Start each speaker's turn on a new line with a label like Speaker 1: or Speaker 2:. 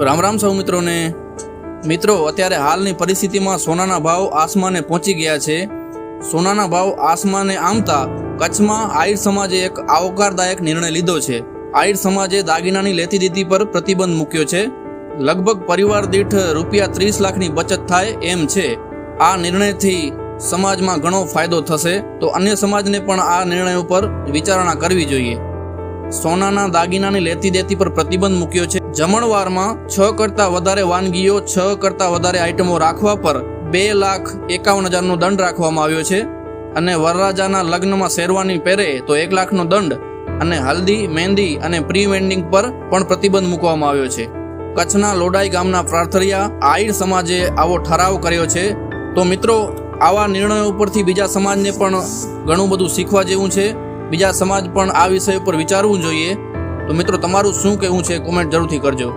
Speaker 1: રામ રામ સૌ મિત્રોને. મિત્રો, અત્યારે હાલની પરિસ્થિતિમાં સોનાના ભાવ આસમાને પહોંચી ગયા છે. સોનાના ભાવ આસમાને આમતા કચ્છમાં આહિર સમાજે એક આવકારદાયક નિર્ણય લીધો છે. આહિર સમાજે દાગીનાની લેતી દીધી પર પ્રતિબંધ મૂક્યો છે. લગભગ પરિવાર દીઠ રૂપિયા ત્રીસ લાખની બચત થાય એમ છે. આ નિર્ણયથી સમાજમાં ઘણો ફાયદો થશે. તો અન્ય સમાજને પણ આ નિર્ણય ઉપર વિચારણા કરવી જોઈએ. સોનાના દાગીનાની લેતી દેતી પર પ્રતિબંધ મૂક્યો છે. જમણવારમાં છ કરતાં વધારે વાનગીઓ, છ કરતાં વધારે આઇટમો રાખવા પર બે લાખ એકાવન હજારનો દંડ રાખવામાં આવ્યો છે અને વરરાજાના લગ્નમાં શેરવાની પહેરે તો એક લાખનો દંડ અને હલ્દી, મહેંદી અને પ્રી વેન્ડિંગ પર પણ પ્રતિબંધ મૂકવામાં આવ્યો છે. કચ્છના લોડાઈ ગામના પ્રાર્થરિયા આહિર સમાજે આવો ઠરાવ કર્યો છે. તો મિત્રો, આવા નિર્ણયો ઉપરથી બીજા સમાજને પણ ઘણું બધું શીખવા જેવું છે. બીજા સમાજ પણ આ વિષય ઉપર વિચારવું જોઈએ. તો મિત્રો, તમારું શું કહેવું છે? કોમેન્ટ જરૂરથી કરજો.